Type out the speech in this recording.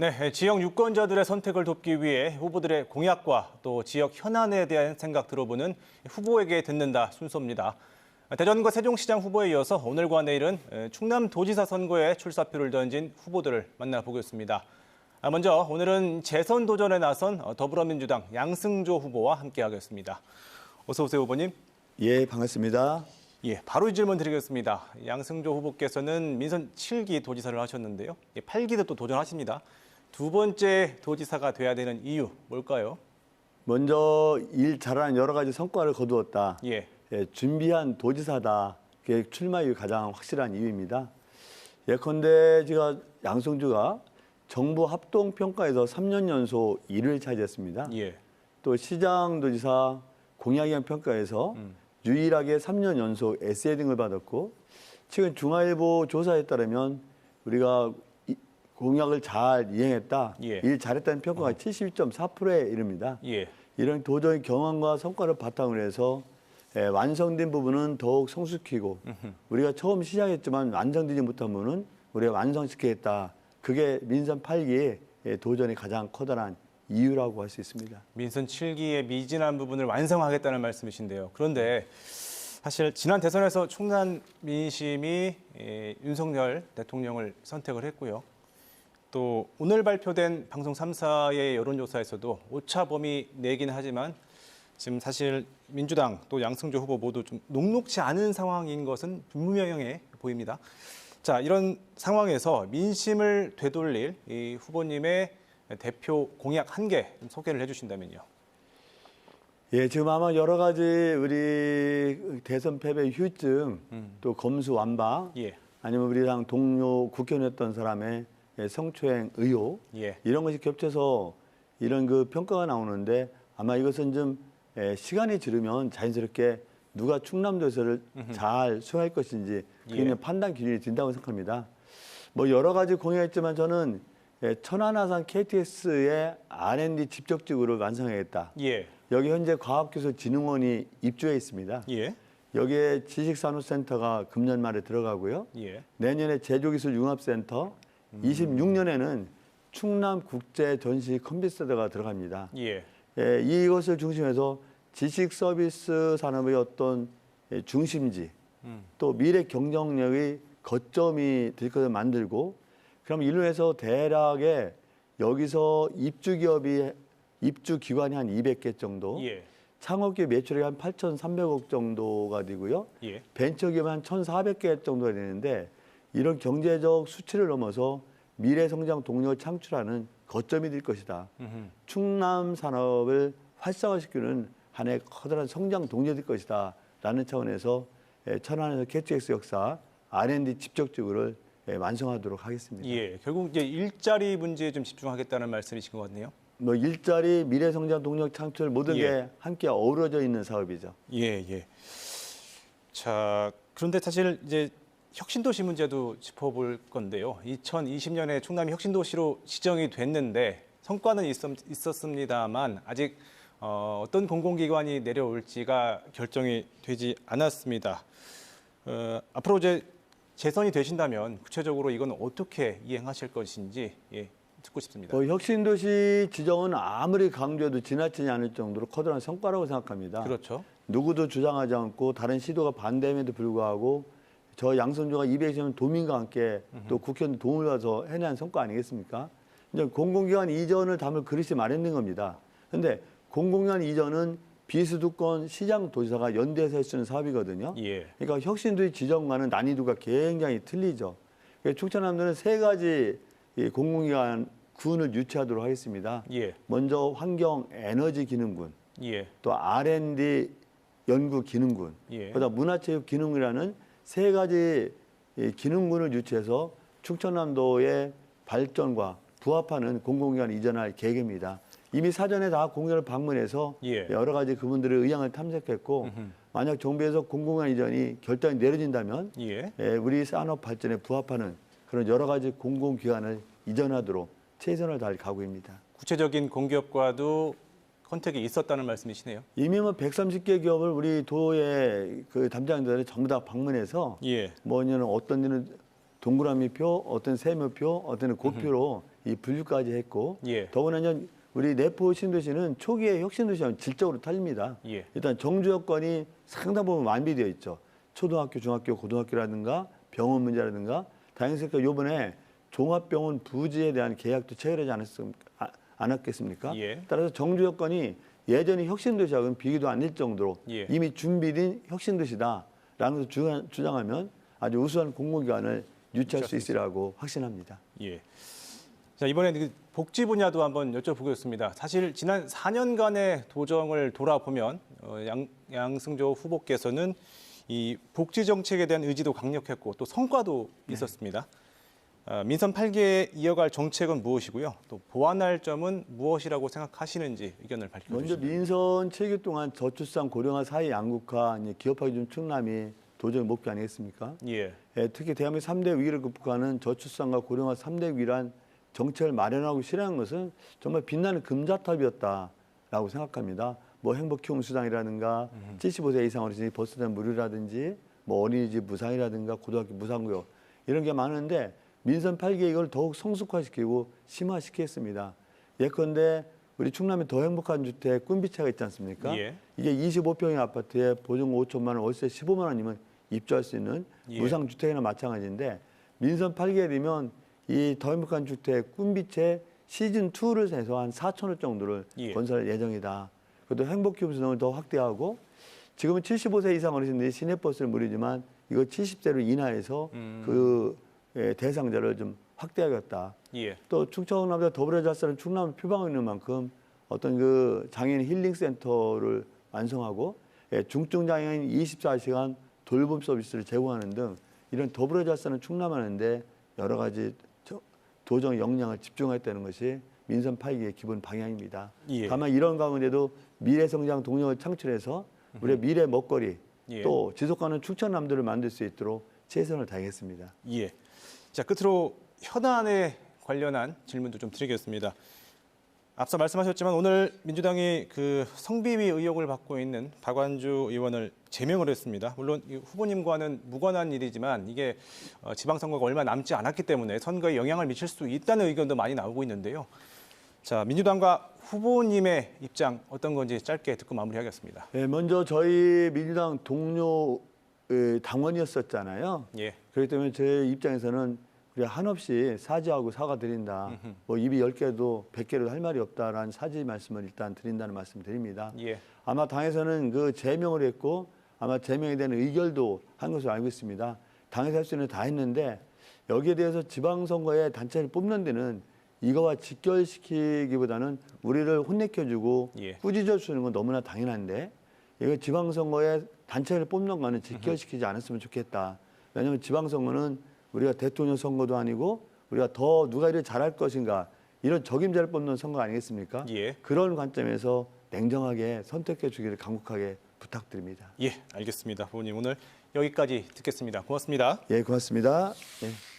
네, 지역 유권자들의 선택을 돕기 위해 후보들의 공약과 또 지역 현안에 대한 생각 들어보는 후보에게 듣는다 순서입니다. 대전과 세종시장 후보에 이어서 오늘과 내일은 충남도지사 선거에 출사표를 던진 후보들을 만나보겠습니다. 아, 먼저 오늘은 재선 도전에 나선 더불어민주당 양승조 후보와 함께하겠습니다. 어서 오세요, 후보님. 예, 반갑습니다. 예, 바로 이 질문 드리겠습니다. 양승조 후보께서는 민선 7기 도지사를 하셨는데요. 8기도 또 도전하십니다. 두 번째 도지사가 돼야 되는 이유 뭘까요? 먼저 일 잘하는 여러 가지 성과를 거두었다. 예, 예, 준비한 도지사다. 그게 출마 이유 가장 확실한 이유입니다. 예컨대 제가 양승주가 정부 합동 평가에서 3년 연속 1위를 차지했습니다. 예, 또 시장도지사 공약위원 평가에서 유일하게 3년 연속 에세이 등을 받았고 최근 중앙일보 조사에 따르면 우리가 이- 공약을 잘 이행했다, 예. 일 잘했다는 평가가 72.4%에 이릅니다. 예, 이런 도저히 경험과 성과를 바탕으로 해서 예, 완성된 부분은 더욱 성숙히고 우리가 처음 시작했지만 완성되지 못한 부분은 우리가 완성시키겠다. 그게 민선 8기의 예, 도전이 가장 커다란 이유라고 할 수 있습니다. 민선 7기의 미진한 부분을 완성하겠다는 말씀이신데요. 그런데 사실 지난 대선에서 충남 민심이 예, 윤석열 대통령을 선택을 했고요. 또 오늘 발표된 방송 3사의 여론조사에서도 오차 범위 내긴 하지만 지금 사실 민주당 또 양승조 후보 모두 좀 녹록지 않은 상황인 것은 분명해 보입니다. 자 이런 상황에서 민심을 되돌릴 이 후보님의 대표 공약 한 개 소개를 해주신다면요. 예, 지금 아마 여러 가지 우리 대선 패배 휴증, 또 검수 완박, 예, 아니면 우리 당 동료 국회의원이었던 사람의 예, 성추행 의혹, 예, 이런 것이 겹쳐서 이런 그 평가가 나오는데 아마 이것은 좀 에, 시간이 지르면 자연스럽게 누가 충남도에서를 잘 수행할 것인지 그게 예. 판단 기준이 된다고 생각합니다. 뭐 여러 가지 공약했지만 저는 에, 천안하산 KTX의 R&D 집적지구를 완성하겠다. 예, 여기 현재 과학기술진흥원이 입주해 있습니다. 예, 여기에 지식산업센터가 금년 말에 들어가고요. 예, 내년에 제조기술융합센터, 26년에는 충남 국제 전시 컴퓨터가 들어갑니다. 예, 예, 이것을 중심해서 지식 서비스 산업의 어떤 예, 중심지, 음. 또 미래 경쟁력의 거점이 될 것을 만들고, 그럼 이로 해서 대략에 여기서 입주 기업이 입주 기관이 한 200개 정도, 예, 창업기업 매출이 한 8,300억 정도가 되고요. 예, 벤처기업 한 1,400개 정도가 되는데 이런 경제적 수치를 넘어서 미래 성장 동력을 창출하는 거점이 될 것이다. 음흠. 충남 산업을 활성화시키는 하나의 커다란 성장 동력이 될 것이다. 라는 차원에서 예, 천안에서 캐치엑스 역사 R&D 집적지구를 예, 완성하도록 하겠습니다. 예. 결국 이제 일자리 문제에 좀 집중하겠다는 말씀이신 것 같네요. 뭐 일자리, 미래 성장 동력 창출 모든 예. 게 함께 어우러져 있는 사업이죠. 예, 예. 자, 그런데 사실 이제 혁신도시 문제도 짚어볼 건데요. 2020년에 충남이 혁신도시로 지정이 됐는데 성과는 있었, 있었습니다만 아직 어, 어떤 공공기관이 내려올지가 결정이 되지 않았습니다. 어, 앞으로 이제 재선이 되신다면 구체적으로 이건 어떻게 이행하실 것인지 예, 듣고 싶습니다. 뭐 혁신도시 지정은 아무리 강조해도 지나치지 않을 정도로 커다란 성과라고 생각합니다. 그렇죠. 누구도 주장하지 않고 다른 시도가 반대임에도 불구하고 저 양선조가 220년 도민과 함께 또 국회의원 도움을 받아서 해낸 성과 아니겠습니까? 이제 공공기관 이전을 담을 그릇이 마련된 겁니다. 그런데 공공기관 이전은 비수도권 시장 도지사가 연대해서 할수 있는 사업이거든요. 예. 그러니까 혁신도시 지정과는 난이도가 굉장히 틀리죠. 그래서 충청남도는 세 가지 이 공공기관 군을 유치하도록 하겠습니다. 예. 먼저 환경 에너지 기능군, 예. 또 R&D 연구 기능군, 예. 그다음 문화체육 기능이라는 세 가지 이 기능군을 유치해서 충청남도의 발전과 부합하는 공공기관 이전할 계획입니다. 이미 사전에 다 공연을 방문해서 예. 여러 가지 그분들의 의향을 탐색했고 만약 정부에서 공공기관 이전이 결정이 내려진다면 예. 예, 우리 산업 발전에 부합하는 그런 여러 가지 공공기관을 이전하도록 최선을 다할 각오입니다. 구체적인 공기업과도 컨택이 있었다는 말씀이시네요. 이미 뭐 130개 기업을 우리 도의 그 담당자들이 전부 다 방문해서 예. 뭐냐면 어떤 데는 동그라미 표, 어떤 세모표, 어떤 고표로 이 분류까지 했고 예. 더구나 우리 내포 신도시는 초기에 혁신도시하고 질적으로 틀립니다. 예. 일단 정주 여건이 상당 부분 완비되어 있죠. 초등학교, 중학교, 고등학교라든가 병원 문제라든가 다행스럽게 요번에 종합병원 부지에 대한 계약도 체결하지 않았습, 아, 않았겠습니까? 예. 따라서 정주 여건이 예전에 혁신도시하고는 비교도 안 될 정도로 예. 이미 준비된 혁신도시다라는 것을 주장- 주장하면 아주 우수한 공공기관을 유치할 수 있으라고 확신합니다. 예. 자, 이번에 그 복지 분야도 한번 여쭤보겠습니다. 사실 지난 4년간의 도정을 돌아보면 어, 양, 양승조 후보께서는 이 복지 정책에 대한 의지도 강력했고 또 성과도 네. 있었습니다. 어, 민선 8개 이어갈 정책은 무엇이고요? 또 보완할 점은 무엇이라고 생각하시는지 의견을 먼저 밝혀주시죠. 민선 7개 동안 저출산 고령화 사회 양극화 기업화기 준 충남이 도저히 목표 아니겠습니까? 예, 예, 특히 대한민국 3대 위기를 극복하는 저출산과 고령화 3대 위기란 정책을 마련하고 실행한 것은 정말 빛나는 금자탑이었다라고 생각합니다. 뭐 행복 키움 수당이라든가 75세 이상 어르신이 버스된 무료라든지 뭐 어린이집 무상이라든가 고등학교 무상구역 이런 게 많은데 민선 8개 이걸 더욱 성숙화시키고 심화시켰습니다. 예컨대 우리 충남에 더 행복한 주택 꿈비차가 있지 않습니까? 예. 이게 25평의 아파트에 보증 5천만 원, 월세 15만 원이면 입주할 수 있는 예. 무상 주택이나 마찬가지인데 민선 8개월 되면 이 더 행복한 주택 꿈빛의 시즌 2를 해서 한 4천 호 정도를 예. 건설 예정이다. 그것도 행복 기업 수능을 더 확대하고 지금은 75세 이상 어르신들이 시내버스를 무료지만 이거 70세로 인하해서 음. 그 예, 대상자를 좀 확대하겠다. 예, 또 충청남도 더불어자스는 충남을 표방하고 있는 만큼 어떤 그 장애인 힐링 센터를 완성하고 예, 중증 장애인 24시간 돌봄 서비스를 제공하는 등 이런 더불어자스는 충남하는데 여러 가지 저- 도정 역량을 집중했다는 것이 민선 8기의 기본 방향입니다. 예. 다만 이런 가운데도 미래 성장 동력을 창출해서 우리의 미래 먹거리 예. 또 지속가능 충청남도를 만들 수 있도록 최선을 다하겠습니다. 예. 자, 끝으로 현안에 관련한 질문도 좀 드리겠습니다. 앞서 말씀하셨지만 오늘 민주당이 그 성비위 의혹을 받고 있는 박완주 의원을 제명을 했습니다. 물론 이 후보님과는 무관한 일이지만 이게 어, 지방선거가 얼마 남지 않았기 때문에 선거에 영향을 미칠 수 있다는 의견도 많이 나오고 있는데요. 자, 민주당과 후보님의 입장 어떤 건지 짧게 듣고 마무리하겠습니다. 예, 먼저 저희 민주당 동료 에, 당원이었었잖아요. 예, 그렇기 때문에 제 입장에서는 우리 한없이 사죄하고 사과드린다. 뭐 입이 열 개도 백 개도 할 말이 없다라는 사죄 말씀을 일단 드린다는 말씀 드립니다. 예, 아마 당에서는 그 제명을 했고 아마 제명에 대한 의결도 한 것으로 알고 있습니다. 당에서 할 수 있는 다 했는데 여기에 대해서 지방선거에 단체를 뽑는 데는 이거와 직결시키기보다는 우리를 혼내켜주고 예. 꾸짖어 주는 건 너무나 당연한데 이거 지방선거에 단체를 뽑는 거는 직결시키지 않았으면 좋겠다. 왜냐하면 지방선거는 우리가 대통령 선거도 아니고 우리가 더 누가 일을 잘할 것인가 이런 적임자를 뽑는 선거 아니겠습니까? 예. 그런 관점에서 냉정하게 선택해 주기를 간곡하게 부탁드립니다. 예, 알겠습니다. 후보님 오늘 여기까지 듣겠습니다. 고맙습니다. 예, 고맙습니다. 예.